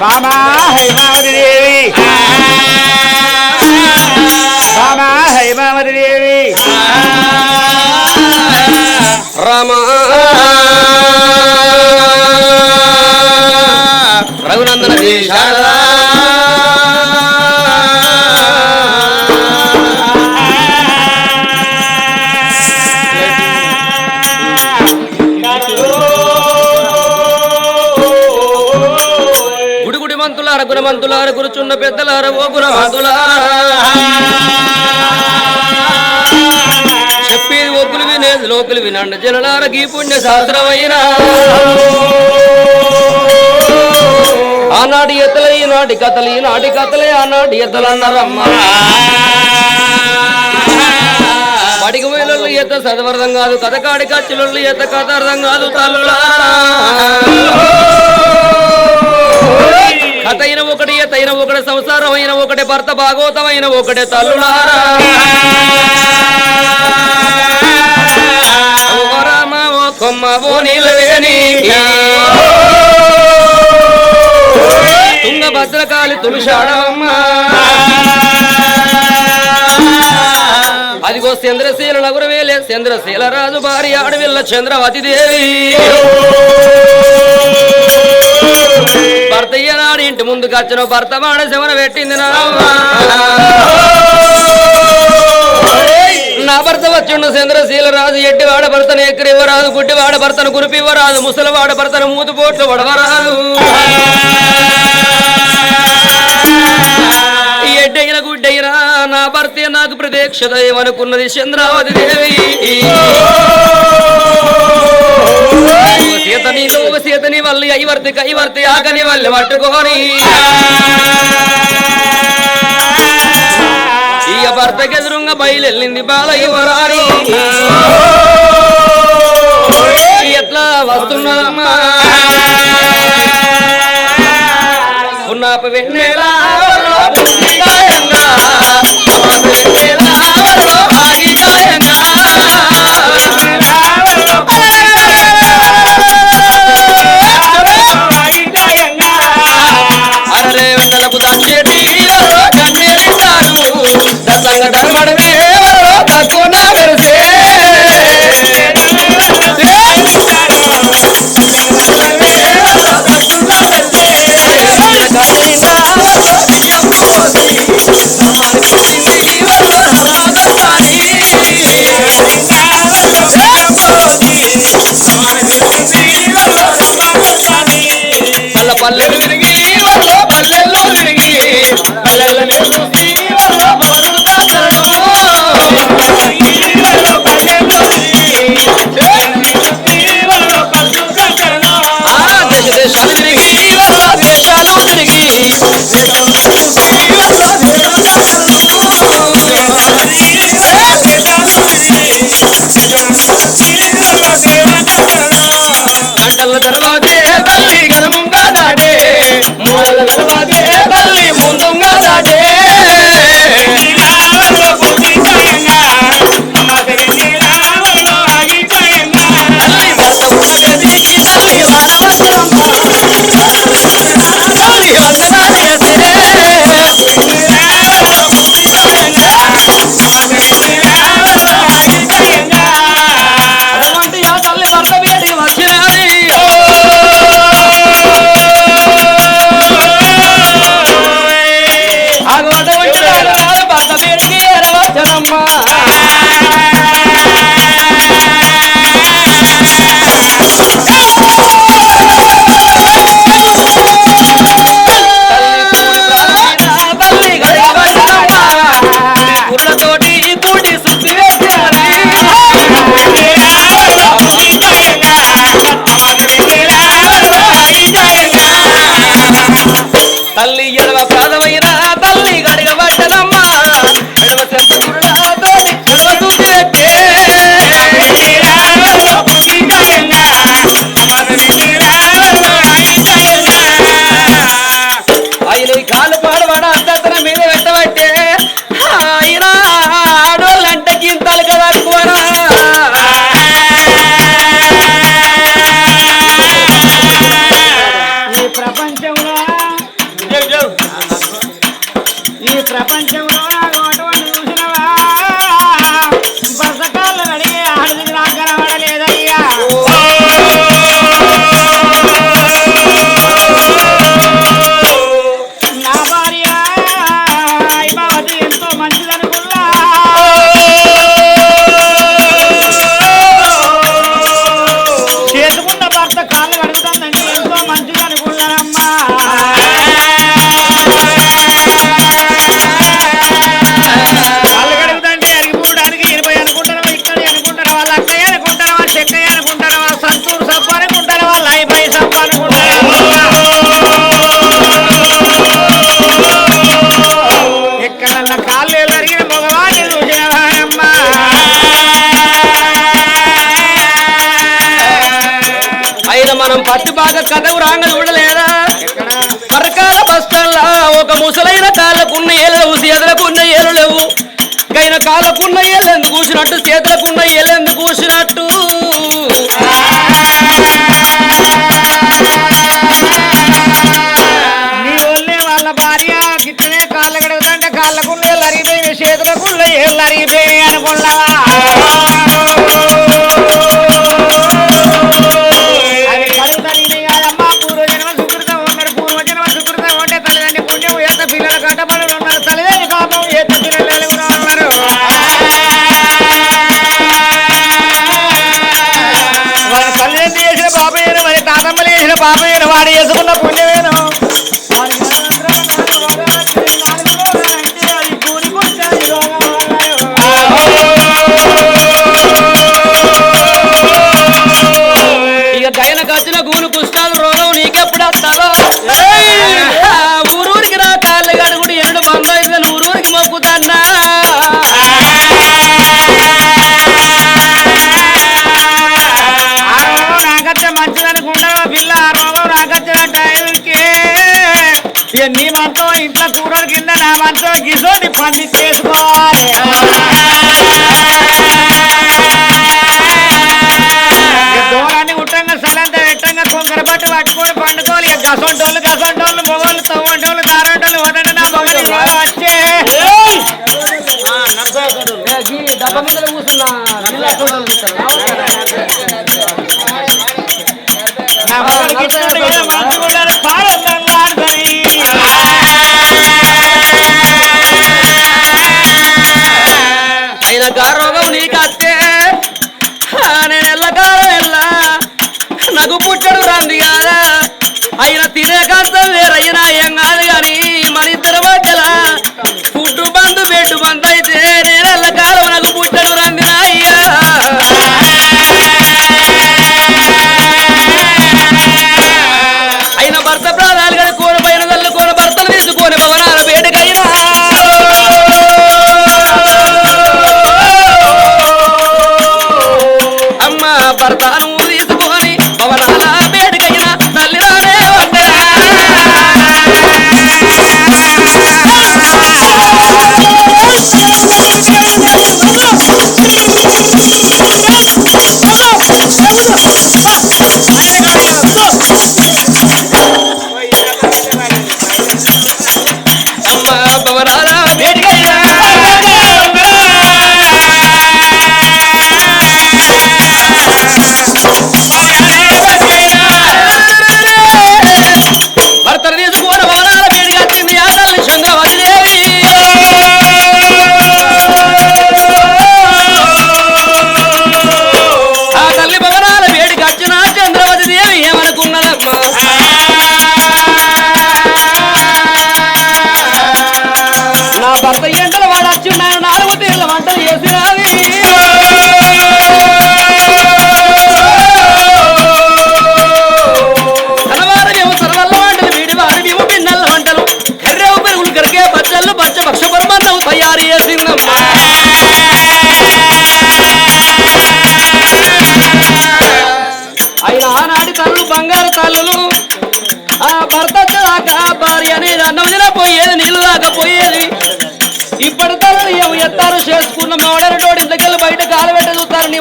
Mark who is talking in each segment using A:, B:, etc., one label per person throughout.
A: బామా హైమావతి దేవి. బామా హైమావతి దేవి.
B: రామ. రఘునందన శారదా. మంతులార గుణమంతులార గురుచున్న పెద్దలార ఓ గుణమంతులార చెప్పేది ఒప్పులు వినే లోకులు వినండి. జనలార గీ పుణ్య శాస్త్రమైనా. ఆనాటి ఎత్తలే ఈనాటి కథలు ఈనాటి కథలే ఆనాటి ఎత్తలన్నారమ్మ పడికి పోయినోళ్ళు ఎత్త చదవర్థం కాదు కథ కాడి ఖర్చులొల్లు ఎత్త కథ అర్థం కాదు తల్లులా కథైన ఒకటి ఎతైన ఒకటి సంసారం అయిన ఒకటి భర్త భాగవతమైన ఒకటి తల్లులారా కొమ్మ ఓ నీలవేణి తుంగ భద్రకాళి తులుషాడమ్మ. అదిగో చంద్రశీల నగురవేలే చంద్రశీల రాజు భార్య అడవిల్ల చంద్రవతి దేవి భర్త ఈనాడు ఇంటి ముందుకు వచ్చిన భర్త మాడ శమన పెట్టింది నా భర్త వచ్చిండు చంద్రశీల రాజు ఎట్టి వాడ భర్తను ఎక్కరివ్వరాదు గుడ్డి వాడ భర్తను కురిపివ్వరాదు ముసలి వాడ భర్తను మూతు పోట్లు వడవరాదు. ఎడ్డైన గుడ్డైన నా భర్తే నాకు ప్రత్యక్షత ఏమనుకున్నది చంద్రావతి దేవి. సీతని లోక సీతని వల్లి ఐవర్తి కైవర్తి ఆకని వల్లి పట్టుకొని. ఇక భర్తకి బయలెళ్ళింది బాలయ్య బాలయ్యవరాని ఎట్లా వస్తున్నదమ్మా? ఉన్నాప వెన్నెలా? మనం బాగా కథకు రాంగ చూడలేదా పరకాల బస్తాల్లో ఒక ముసలైన కాళ్ళకున్న ఏళ్ళు లేవు చేతులకున్న ఏళ్ళు లేవు గైన కాళ్ళకున్న ఏళ్ళు ఎందుకు కూసినట్టు చేతులకున్న ఏళ్ళు ఎందుకు కూసినట్టు.
A: నీ వాళ్ళ భార్య కాళ్ళ కాళ్ళకున్న ఏళ్ళు అరిగిపోయి అనుకున్నావా? తాతమ్మలు చేసిన పాపయ్యను వాడు చేసుకున్న పుణ్యమే. గిసోటి పంచి చేసుకోవాలి. దూరాన్ని ఉట్టంగా సలంత పెట్టంగా కొంకర పట్టు పట్టుకొని పండుకోవాలి. గసంటోళ్ళు గసంటోళ్ళు మొగోళ్ళు తవ్వంటోళ్ళు దారంటోళ్ళు వదండి నా మొగలు వచ్చే
B: డబ్బా ముందర కూర్చున్నా. గారోగం నీకు నేను ఎల్లకాలం ఎల్లా. నాకు పుట్టడు రాంది కాదా. అయిన తినే కాంతం వేరైనా ఏం కాదు కానీ మరి తర్వాత మధ్యల పుట్టు బంధు పెట్టు బంధు అయితే నేను ఎల్లకాలం నాకు పుట్టడు రాంది అమ్మ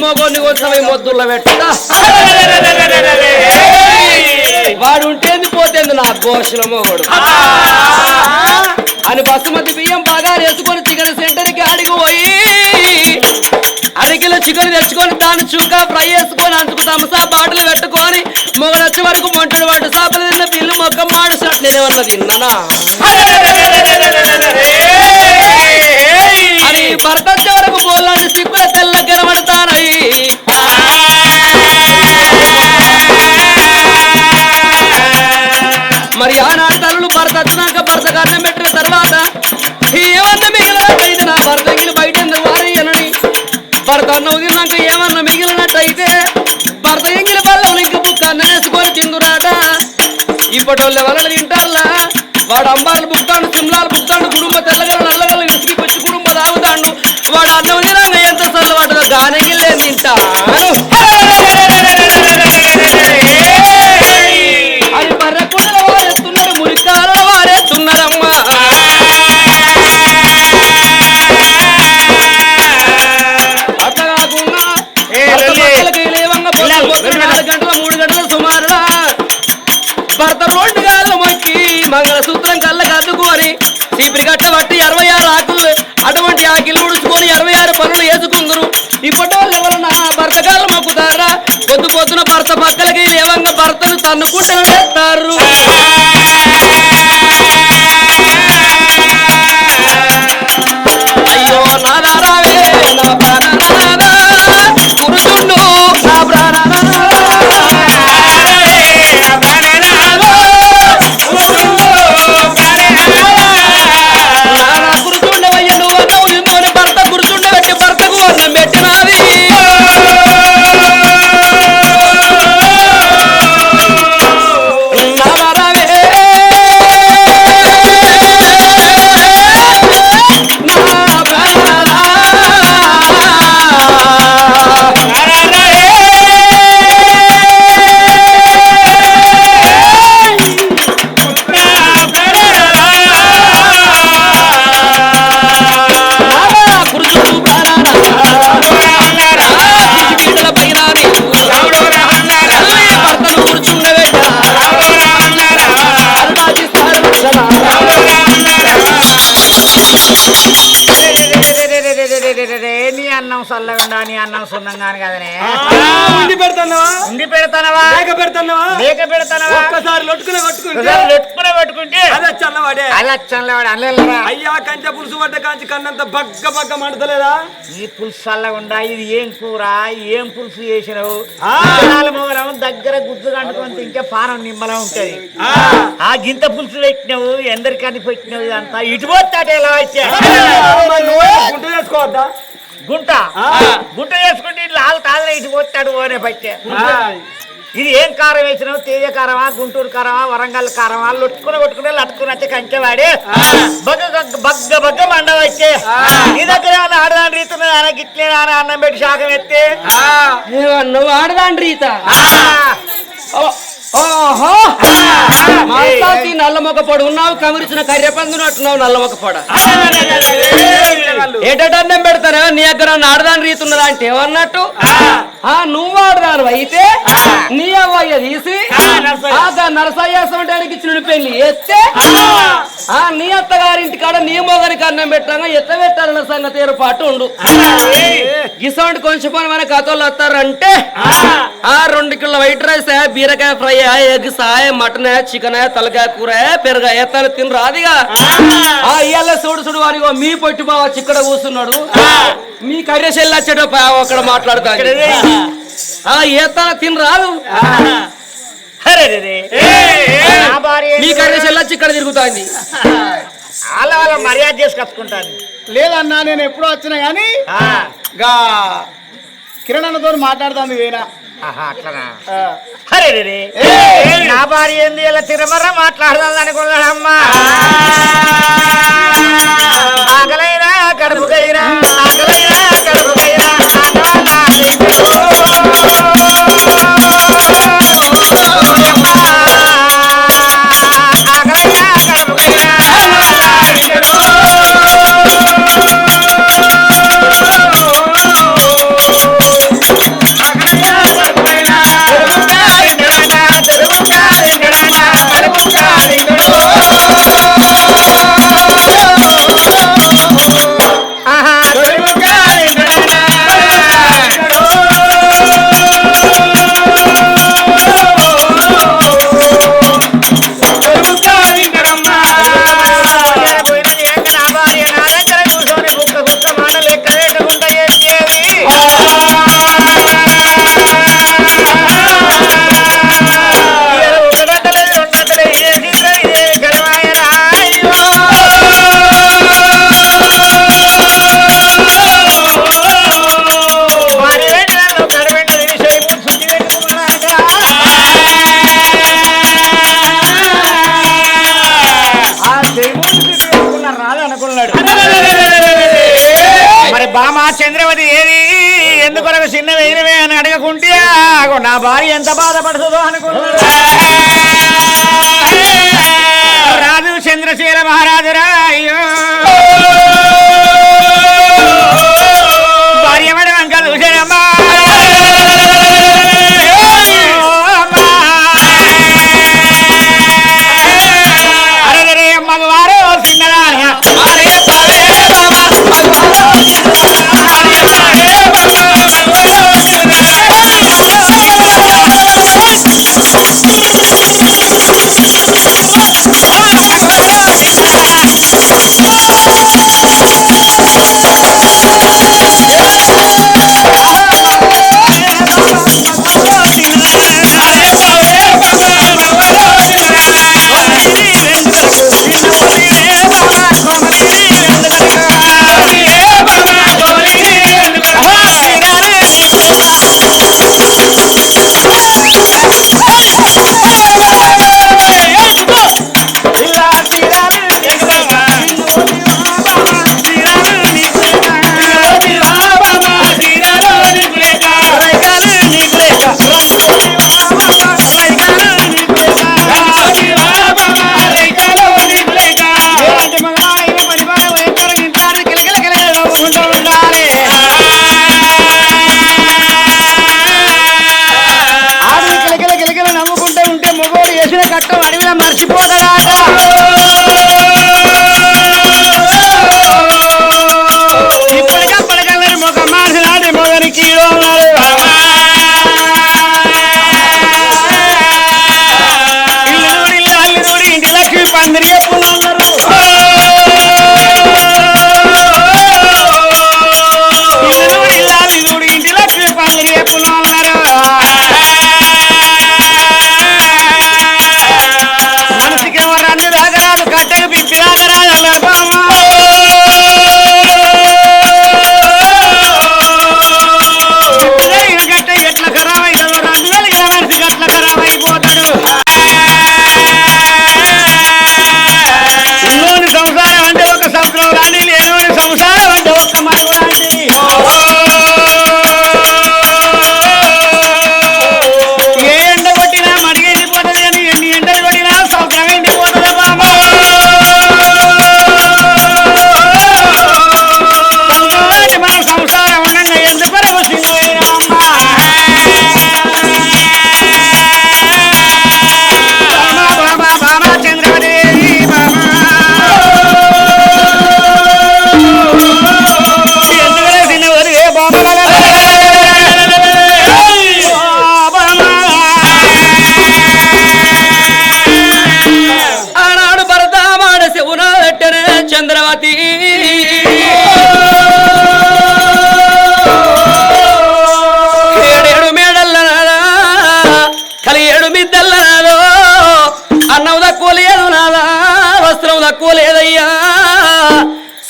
B: మొగోని కొంచెం మొద్దుల్లో పెట్టా వాడు ఉంటేంది పోతేంది నా ఘోషణ మొగోడు. అని బసుమతి బియ్యం బాగా వేసుకొని చికెన్ సెంటర్కి అడిగి పోయి అరకిలో చికెన్ తెచ్చుకొని దాన్ని చుక్క ఫ్రై చేసుకొని అంచుకు తమసా బాటలు పెట్టుకొని మొగలు వచ్చే వరకు మొంటడు వాడు సాపలు తిన్న పిల్లు మొక్క మాడు షర్ట్ నేనేమన్నా తిన్నానా? అని భర్త వచ్చే వరకు బోల్లాంటి సిక్కుల తెల్ల భర్త అన్నం తిన్నాక ఏమన్నా మిగిలినట్టయితే భర్త ఎంగిలి పల్లెలు ఇంక బుక్క అన్నం వేసుకొని తిందురాదా ఇప్పటి వాళ్ళ వలలు తింటారులా వాడు అంబార్లు బుక్తాడు
C: ఉండి పెడతావా
A: ఉండి పెడతానవా?
C: లేక పెడతావా
A: లేక పెడతానవా?
C: ఒక్కసారి లొట్టుకునే
A: పెట్టుకుంటే?
C: చల్లవాడే
A: వాడు అనలేరా
C: అయ్యా కంచె పులుసు పడ్డ కాంచి కన్నంత బగ్గ బగ్గ
A: ఈ పులుసు చల్లగుండా ఇది ఏం కూర? ఏం పులుసు చేసినావు? మొగలం దగ్గర గుజ్జు కంటుకొని తింటే పానం నిమ్మలం ఉంటది.
C: ఆ,
A: గింత పులుసు పెట్టినావు ఎందరికని పెట్టినావు ఇదంతా? ఇటు పోతాట ఎలా వచ్చా?
C: మరి నువ్వే గుంట చేసుకోవద్దా?
A: గుంట.
C: ఆ.
A: గుంట చేసుకుంటే ఇట్లా ఆలు తాగలే ఇటు పోతాడు ఓనే పట్టే. ఇది ఏం కారం వేసినావు? తేజ కారమా గుంటూరు కారమా వరంగల్ కారమా? లొట్టుకుని కొట్టుకుని లట్టుకుని వచ్చి కంచెవాడి. బగ్గ బగ్గ- బగ్గ బగ్గ మండ వచ్చే. నీ దగ్గర ఏమన్నా ఆడదాని రీతి ఆయన గిట్లే అన్నం పెట్టి శాఖం ఎత్తే.
C: ఆ,
B: నువ్వు ఆడదాండ్రి ఈత పొడు ఉన్నావు కమిరిచిన కర్రె పందునట్టున్నావు నల్ల మొక్క పొడ ఏటన్నం పెడతారా? నీ దగ్గర ఆడదాని రీతి ఉన్నదా అంటే ఏమన్నట్టు? ఆ. నువ్వు ఆడదాను అయితే నీ అవ్వయ్య తీసి ఆ దా నరసయ్య సమటానికి ఇచ్చిన పెళ్ళి ఎత్తే ఆ నీ అత్తగారింటి కాడ నీ మొగనికి అన్నం పెట్టాగా ఎత్త పెట్టాలన్న సంగతి ఏర్పాటు ఉండు. గిసౌండ్ కొంచెం పని మన కథలు వస్తారంటే ఆ. రెండు కిలో వైట్ రైస్ బీరకాయ ఫ్రై ఎగ్స్ మటన్ చికెన్ తలకాయ కూర పెరగాయ తను తిని రాదిగా ఆ. ఇయ్యాల చూడు చూడు వారి మీ పొట్టి బావ చిక్కడ కూర్చున్నాడు. మీ కర్రె చెల్లి వచ్చాడు అక్కడ మాట్లాడుతాడు ఆ ఏతన తిని రాదు మీ కర్రె వచ్చి ఇక్కడ తిరుగుతాంది.
A: వాళ్ళ వాళ్ళ మర్యాద చేసి కట్టుకుంటాను
D: లేదన్నా నేను ఎప్పుడో వచ్చినా గానీ
A: ఆ.
D: గా కిరణ్ అన్నతో మాట్లాడతాను వేనా
A: ఆహా, అట్లనా? అరే రే రే. నా భార్య ఏంది? ఇలా తిరమర మాట్లాడదాం అనుకున్నాడమ్మా ఆకలైనా కడుపుకైనా ఆకలైనా. బామ చంద్రవతి ఏది? ఎందుకొరకు చిన్న వేయనవే అని అడగకుంటే నా భార్య ఎంత బాధపడుతుందో అనుకున్నాడు. రాజు చంద్రశీల మహారాజురా అయ్యో.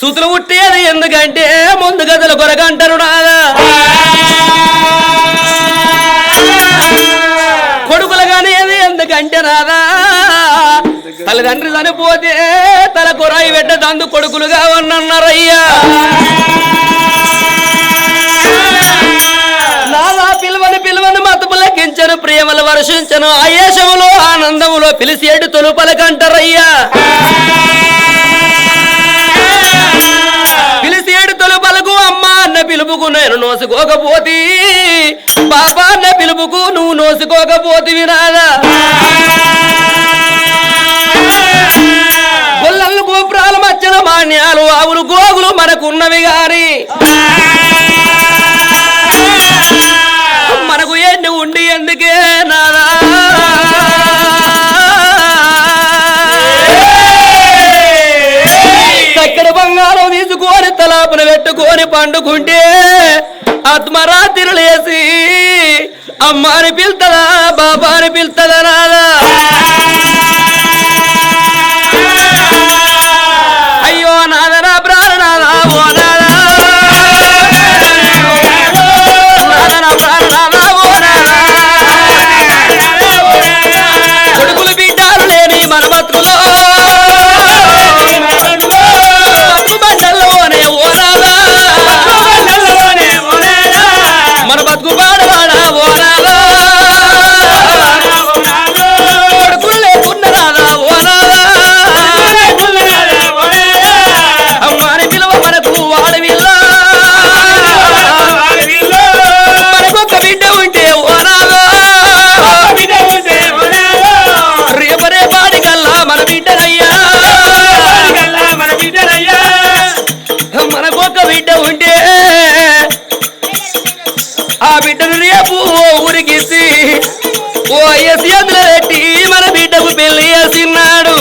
B: సుతులు పుట్టేది ఎందుకంటే ముందు గదుల కొరకంటారు నాదా. కొడుకులు కానీ ఎందుకంటే నాదా. తల్లిదండ్రి చనిపోతే తల కొరాయి పెట్ట దందు కొడుకులుగా ఉన్నన్నారయ్యా. నాదా పిలువని పిలువని మతపు లెక్కించను ప్రేమలు వర్షించను ఆయేషములో ఆనందములో పిలిచేడు తొలుపలకంటారయ్యా. పిలుపుకు నేను నోసుకోకపోతే బాబా పిలుపుకు నువ్వు నోసుకోకపోతివి నాదా గొల్లలు గోపురాలు మచ్చల మాన్యాలు ఆవులు గోగులు మనకున్నవి గాని. తీసుకొని తలాపున పెట్టుకొని పండుకుంటే ఆత్మరాత్రి లేసి అమ్మాని పిలుతుందా బాబాని పిలుతుందా నాదా ఓ ఊరికిసి ఓ ఎసి అందులో పెట్టి మన బిడ్డకు పెళ్ళి చేసినాడు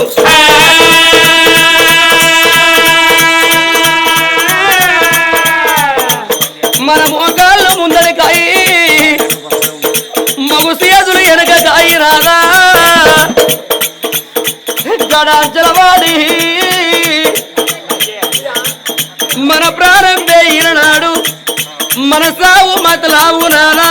B: మన మోకాళ్ళు ముందర కాయి మగు సేదులు వెనక కాయి రాదా గడాంచలవాడి మన ప్రారంభే వేయిన మన సావు మతలావు నానా.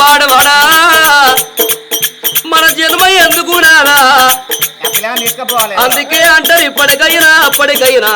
B: పాడవాడా? మన జన్మ ఎందుకు
D: తీసుకుపోవాలి
B: అందుకే అంటారు ఇప్పటికైనా అప్పటికైనా